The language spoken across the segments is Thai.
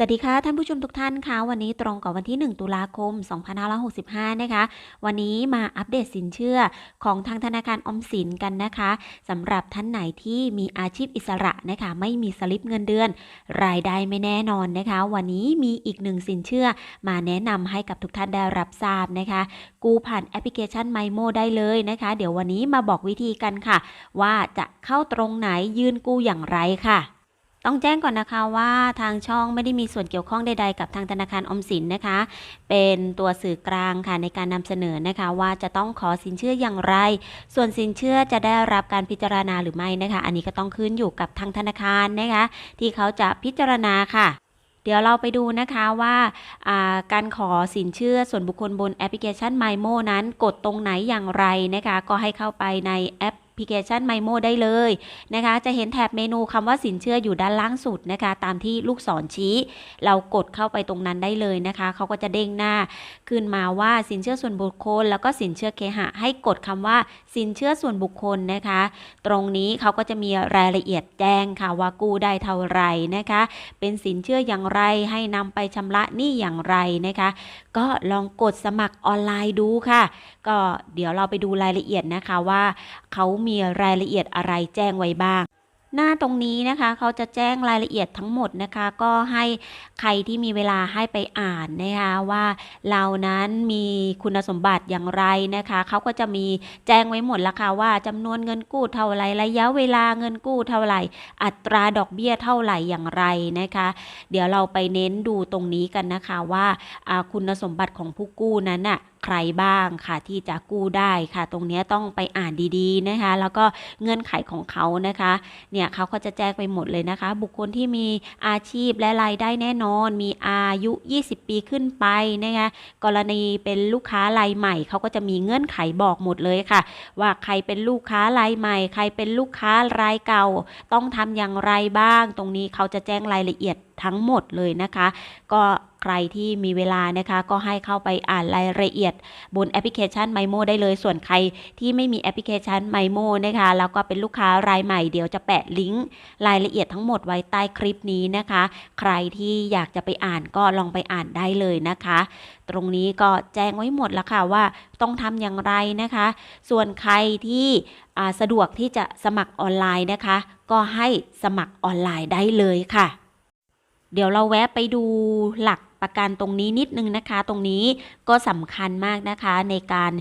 สวัสดีค่ะท่านผู้ชมทุกท่านคะวันนี้ตรงกับวันที่ 1 ตุลาคม 2565 นะคะ วันนี้มาอัปเดตสินเชื่อของทางธนาคารอมสินกันนะคะสำหรับท่านไหนที่มีอาชีพอิสระนะคะ ไม่มีสลิปเงินเดือน รายได้ไม่แน่นอนนะคะ วันนี้มีอีกหนึ่งสินเชื่อ มาแนะนำให้กับทุกท่านได้รับทราบนะคะ กู้ผ่านแอปพลิเคชัน m y m o ได้เลยนะคะ เดี๋ยววันนี้มาบอกวิธีกันค่ะ ว่าจะเข้าตรงไหนยื่นกู้อย่างไรค่ะ ต้องแจ้งก่อนนะคะว่าทางช่องไม่ได้มีส่วนเกี่ยวข้องใดๆ กับทางธนาคารอมสินนะคะ เป็นตัวสื่อกลางค่ะในการนำเสนอนะคะ ว่าจะต้องขอสินเชื่ออย่างไร ส่วนสินเชื่อจะได้รับการพิจารณาหรือไม่นะคะ อันนี้ก็ต้องขึ้นอยู่กับทางธนาคารนะคะ ที่เขาจะพิจารณาค่ะเดี๋ยวเราไปดูนะคะว่าาการขอสินเชื่อส่วนบุคคลบนแอปพลิเคชัน MyMo นั้นกดตรงไหนอย่างไรนะคะ ก็ให้เข้าไปในแอป พลิเคชัน MyMo ได้เลยนะคะ จะเห็นแถบเมนูคำว่าสินเชื่ออยู่ด้านล่างสุดนะคะ ตามที่ลูกศรชี้ เรากดเข้าไปตรงนั้นได้เลยนะคะ เขาก็จะเด้งหน้า ขึ้นมาว่าสินเชื่อส่วนบุคคล แล้วก็สินเชื่อเคหะ ให้กดคำว่าสินเชื่อส่วนบุคคลนะคะ ตรงนี้เขาก็จะมีรายละเอียดแจ้งค่ะว่ากู้ได้เท่าไหร่นะคะ เป็นสินเชื่ออย่างไรให้นำไปชำระหนี้อย่างไรนะคะ ก็ลองกดสมัครออนไลน์ดูค่ะ ก็เดี๋ยวเราไปดูรายละเอียดนะคะว่าเขามีรายละเอียดอะไรแจ้งไว้บ้าง หน้าตรงนี้นะคะเขาจะแจ้งรายละเอียดทั้งหมดนะคะ ก็ให้ใครที่มีเวลาให้ไปอ่านนะคะว่าเรานั้นมีคุณสมบัติอย่างไรนะคะเขาก็จะมีแจ้งไว้หมดแล้วค่ะว่าจำนวนเงินกู้เท่าไหร่ระยะเวลาเงินกู้เท่าไหร่ อัตราดอกเบี้ยเท่าไหร่อย่างไรนะคะ เดี๋ยวเราไปเน้นดูตรงนี้กันนะคะว่าคุณสมบัติของผู้กู้นั้นน่ะ รบ้างค่ะ ที่จะกู้ได้ค่ะ ตรงนี้ต้องไปอ่านดีๆนะคะ แล้วก็เงื่อนไขของเขานะคะ เนี่ยเขาก็จะแจ้งไปหมดเลยนะคะ บุคคลที่มีอาชีพและรายได้แน่นอน มีอายุ 20 ปีขึ้นไปนะคะ กรณีเป็นลูกค้ารายใหม่เขาก็จะมีเงื่อนไขบอกหมดเลยค่ะ ว่าใครเป็นลูกค้ารายใหม่ ใครเป็นลูกค้ารายเก่า ต้องทำอย่างไรบ้าง ตรงนี้เขาจะแจ้งรายละเอียดทั้งหมดเลยนะคะ ก็ ใครที่มีเวลานะคะ ก็ให้เข้าไปอ่านรายละเอียด บนแอปพลิเคชัน MyMo ได้เลย ส่วนใครที่ไม่มีแอปพลิเคชัน MyMo นะคะ แล้วก็เป็นลูกค้ารายใหม่เดี๋ยวจะแปะลิงก์รายละเอียดทั้งหมดไว้ใต้คลิปนี้นะคะ ใครที่อยากจะไปอ่านก็ลองไปอ่านได้เลยนะคะ ตรงนี้ก็แจ้งไว้หมดแล้วค่ะว่าต้องทำอย่างไรนะคะ ส่วนใครที่สะดวกที่จะสมัครออนไลน์นะคะ ก็ให้สมัครออนไลน์ได้เลยค่ะ เดี๋ยวเราแวะไปดูหลัก ประกันตรงนี้นิดนึงนะคะ ตรงนี้ก็สำคัญมากนะคะในการ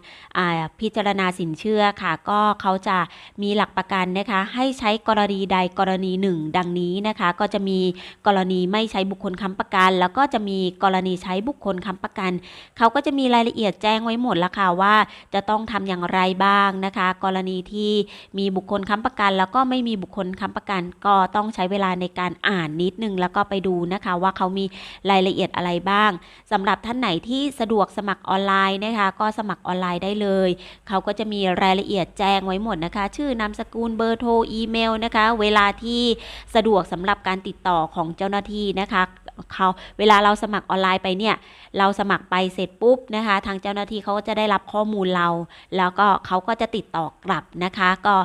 พิจารณาสินเชื่อค่ะ ก็เขาจะมีหลักประกันนะคะ ให้ใช้กรณีใดกรณีหนึ่ง ดังนี้นะคะ ก็จะมีกรณีไม่ใช้บุคคลค้ำประกัน แล้วก็จะมีกรณีใช้บุคคลค้ำประกัน เขาก็จะมีรายละเอียดแจ้งไว้หมดแล้วค่ะว่าจะต้องทำอย่างไรบ้างนะคะ กรณีที่มีบุคคลค้ำประกัน แล้วก็ไม่มีบุคคลค้ำประกัน ก็ต้องใช้เวลาในการอ่านนิดนึงแล้วก็ไปดูนะคะ ว่าเขามีรายละเอียดอะไรบ้างสำหรับท่านไหนที่สะดวกสมัครออนไลน์นะคะ ก็สมัครออนไลน์ได้เลย เขาก็จะมีรายละเอียดแจ้งไว้หมดนะคะ ชื่อนามสกุลเบอร์โทรอีเมลนะคะ เวลาที่สะดวกสำหรับการติดต่อของเจ้าหน้าที่นะคะ เขาเวลาเราสมัครออนไลน์ไปเนี่ย เราสมัครไปเสร็จปุ๊บนะคะ ทางเจ้าหน้าที่เขาก็จะได้รับข้อมูลเรา แล้วก็เขาก็จะติดต่อกลับนะคะ ก็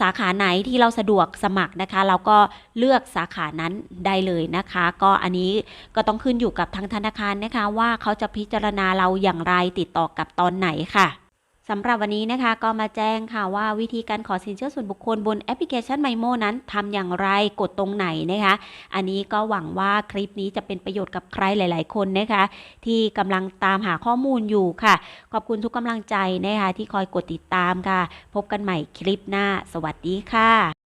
สาขาไหนที่เราสะดวกสมัครนะคะ เราก็เลือกสาขานั้นได้เลยนะคะ ก็อันนี้ก็ต้องขึ้นอยู่กับทางธนาคารนะคะ ว่าเขาจะพิจารณาเราอย่างไรติดต่อกับตอนไหนค่ะ สำหรับวันนี้นะคะก็มาแจ้งค่ะว่าวิธีการขอสินเชื่อส่วนบุคคลบนแอปพลิเคชันไมโมนั้นทำอย่างไรกดตรงไหนนะคะ อันนี้ก็หวังว่าคลิปนี้จะเป็นประโยชน์กับใครหลาย ๆ คนนะคะ ที่กำลังตามหาข้อมูลอยู่ค่ะ ขอบคุณทุกกำลังใจนะคะที่คอยกดติดตามค่ะ พบกันใหม่คลิปหน้า สวัสดีค่ะ